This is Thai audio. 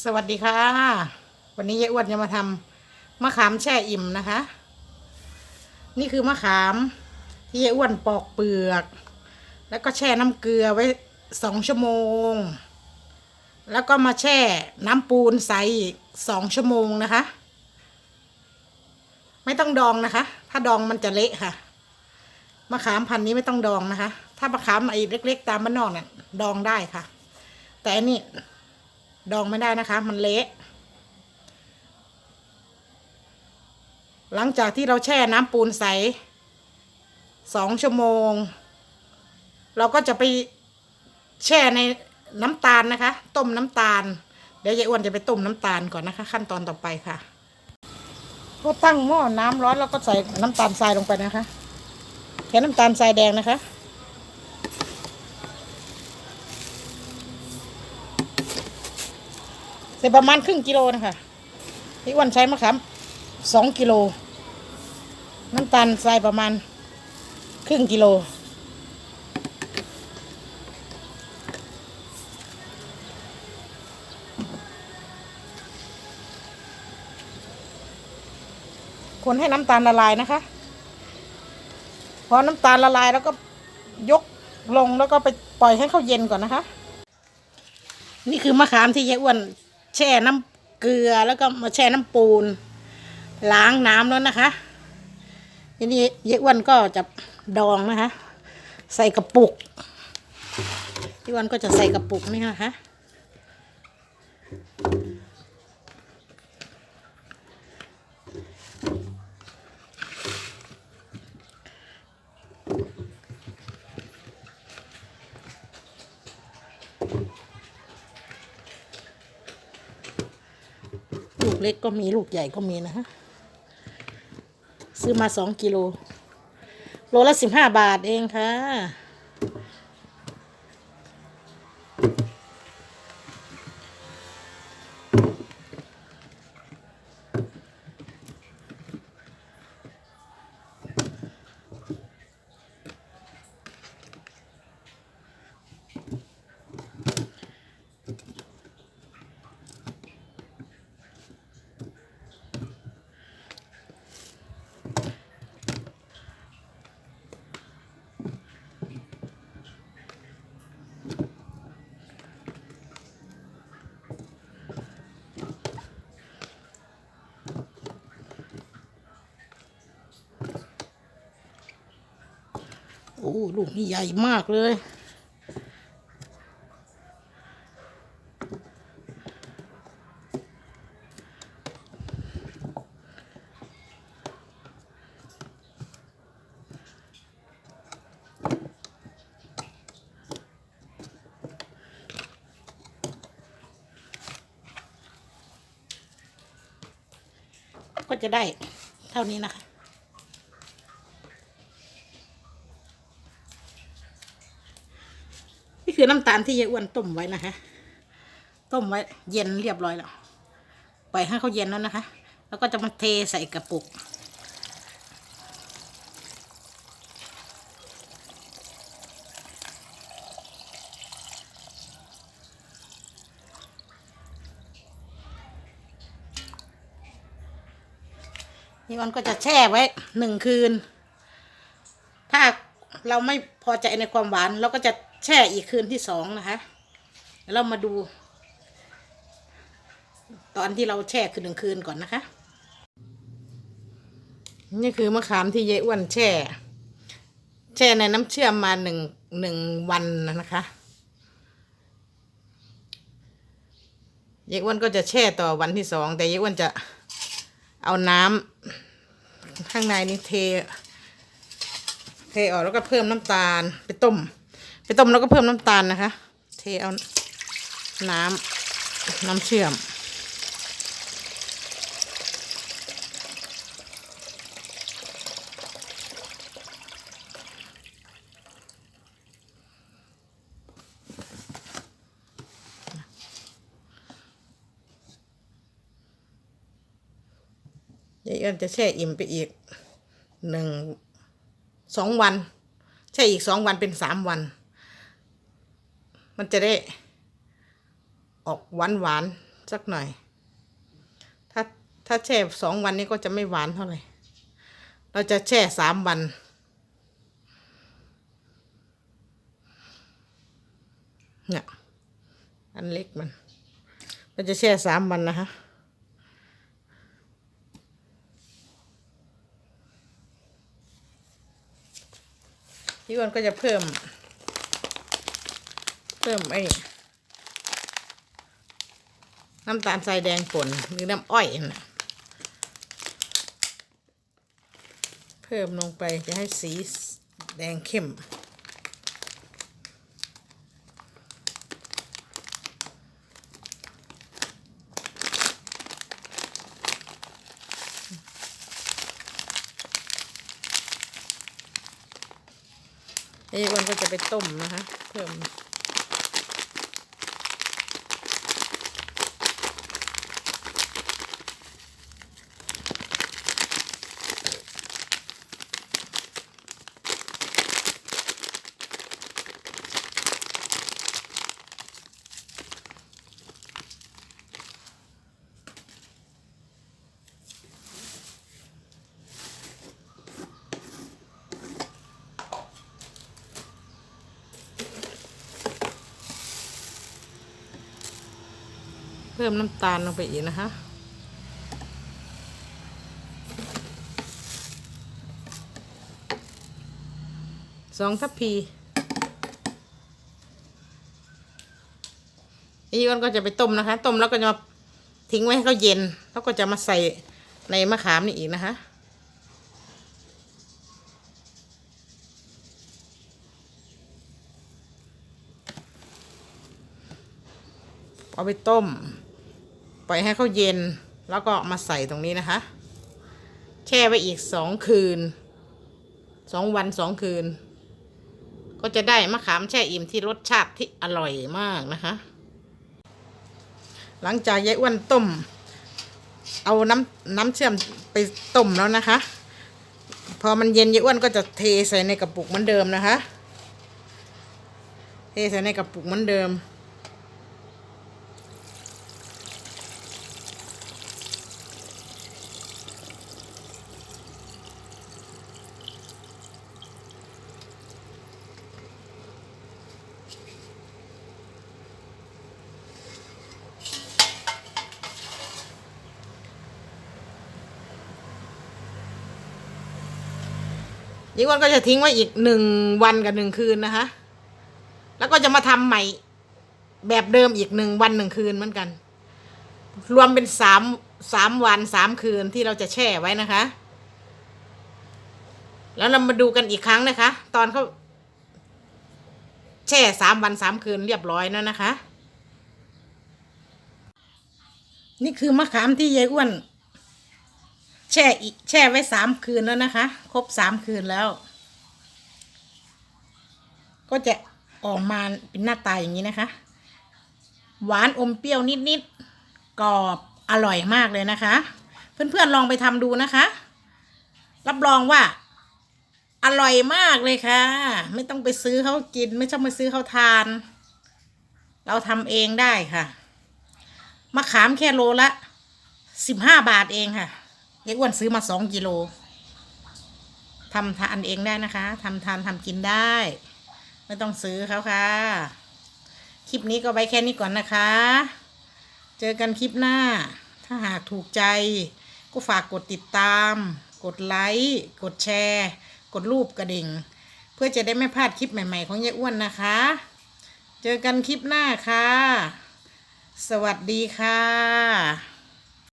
สวัสดีค่ะ วันนี้ยายอ้วนจะมาทำมะขามแช่อิ่มนะคะ นี่คือมะขามที่ยายอ้วนปอกเปลือก แล้วก็แช่น้ำเกลือไว้สองชั่วโมง แล้วก็มาแช่น้ำปูนใส่อีกสองชั่วโมงนะคะ ไม่ต้องดองนะคะ ถ้าดองมันจะเละค่ะมะขามพันธุ์นี้ไม่ต้องดองนะคะ ถ้ามะขามไอ้เล็ก ๆ ตามบ้านนอกเนี่ยดองได้ค่ะ แต่อันนี้ ดองไม่ได้นะคะ มันเละหลังจากที่เราแช่น้ำปูนใสสองชั่วโมง เราก็จะไปแช่ในน้ำตาลนะคะ ต้มน้ำตาล เดี๋ยวยายอ้วนจะไปต้มน้ำตาลก่อนนะคะ ขั้นตอนต่อไปค่ะ ก็ตั้งหม้อน้ำร้อนแล้วก็ใส่น้ำตาลทรายลงไปนะคะแค่น้ำตาลทรายแดงนะคะ ใส่ประมาณครึ่งกิโลนะคะพี่อ้วันใช้มะขามสองกิโล น้ำตาลทรายประมาณครึ่งกิโล คนให้น้ำตาลละลายนะคะ พอน้ำตาลละลายแล้วก็ยกลงแล้วก็ไปปล่อยให้เขาเย็นก่อนนะคะ นี่คือมะขามที่ยายอ้วน แช่น้ำเกลือแล้วก็มาแช่น้ำปูน ล้างน้ำแล้วนะคะทีนี้เยกวันก็จะดองนะคะ ใส่กระปุกเยกวันก็จะใส่กระปุกนี่นะคะ ลูกเล็กก็มีลูกใหญ่ก็มีนะฮะซื้อมาสองกิโล โลละสิบห้าบาทเองค่ะ โอ้ลูกนี่ใหญ่มากเลย ก็จะได้เท่านี้นะคะ คือน้ำตาลที่ยายอ้วนต้มไว้นะคะ ต้มไว้เย็นเรียบร้อยแล้วปล่อยให้เขาเย็นแล้วนะคะ แล้วก็จะมาเทใส่กระปุก นี่มันก็จะแช่ไว้หนึ่งคืน ถ้าเราไม่พอใจในความหวานเราก็จะ แช่อีกคืนที่สองนะคะแล้วเรามาดู ตอนที่เราแช่คืนหนึ่งคืนก่อนนะคะ นี่คือมะขามที่ยายอ้วนแช่ แช่ในน้ำเชื่อมมาหนึ่งหนึ่งวันนะคะยายอ้วนก็จะแช่ต่อวันที่สองแต่ยายอ้วนจะเอาน้ำข้างในนี้เทเทออกแล้วก็เพิ่มน้ำตาลไปต้ม ต้มแล้วก็เพิ่มน้ำตาลนะคะ เทเอาน้ำน้ำเชื่อม ยายเอื้อนจะแช่อิ่มไปอีกหนึ่งสองวัน แช่อีกสองวันเป็นสามวัน มันจะได้ออกหวานหวานๆสักหน่อย ถ้าถ้าแช่สองวันนี้ก็จะไม่หวานเท่าไหร่ เราจะแช่สามวัน เนี่ยอันเล็กมันเราจะแช่สามวันนะคะพี่วันก็จะเพิ่ม เพิ่มไอ้น้ำตาลทรายแดงป่นหรือน้ำอ้อยนะเพิ่มลงไปจะให้สีแดงเข้มแล้วอีกวันก็จะไปต้มนะคะ เพิ่ม พิ่มน้ำตาลลงไปอีกนะคะ สองทัพพีอีกวันก็จะไปต้มนะคะ ต้มแล้วก็จะมาทิ้งไว้ให้เขาเย็น แล้วก็จะมาใส่ในมะขามนี่อีกนะคะ เอาไปต้ม ล่อยให้เขาเย็น แล้วก็มาใส่ตรงนี้นะคะ แช่ไว้อีกสองคืนสองวันสองคืน ก็จะได้มะขามแช่อิ่มที่รสชาติที่อร่อยมากนะคะ หลังจากยายอ้วนต้ม เอาน้ำน้ำเชื่อมไปต้มแล้วนะคะ พอมันเย็นยายอ้วนก็จะเทใส่ในกระปุกเหมือนเดิมนะคะ เทใส่ในกระปุกเหมือนเดิม ยิ่งวันก็จะทิ้งไว้อีกหนึ่งวันกับหนึ่งคืนนะคะ แล้วก็จะมาทำใหม่แบบเดิมอีกหนึ่งวันหนึ่งคืนเหมือนกัน รวมเป็นสามสามวันสามคืนที่เราจะแช่ไว้นะคะ แล้วเรามาดูกันอีกครั้งนะคะ ตอนเขาแช่สามวันสามคืนเรียบร้อยแล้วนะคะ นี่คือมะขามที่ยายอ้วน แช่อีกแช่ไว้สามคืนแล้วนะคะ ครบสามคืนแล้ว ก็จะออกมาเป็นหน้าตาอย่างนี้นะคะ หวานอมเปรี้ยวนิดๆกรอบอร่อยมากเลยนะคะ เพื่อนๆลองไปทำดูนะคะ รับรองว่า อร่อยมากเลยค่ะ ไม่ต้องไปซื้อเขากิน ไม่ต้องไปซื้อเขาทาน เราทำเองได้ค่ะมะขามแค่โลละสิบห้าบาทเองค่ะ เด็กอ้วนซื้อมาสองกิโลทำทานเองได้นะคะทำทานทำกินได้ ไม่ต้องซื้อเขาค่ะ คลิปนี้ก็ไว้แค่นี้ก่อนนะคะ เจอกันคลิปหน้า ถ้าหากถูกใจ ก็ฝากกดติดตาม กดไลค์กดแชร์ กดรูปกระดิ่ง เพื่อจะได้ไม่พลาดคลิปใหม่ ๆ ของยายอ้วนนะคะ เจอกันคลิปหน้าค่ะ สวัสดีค่ะ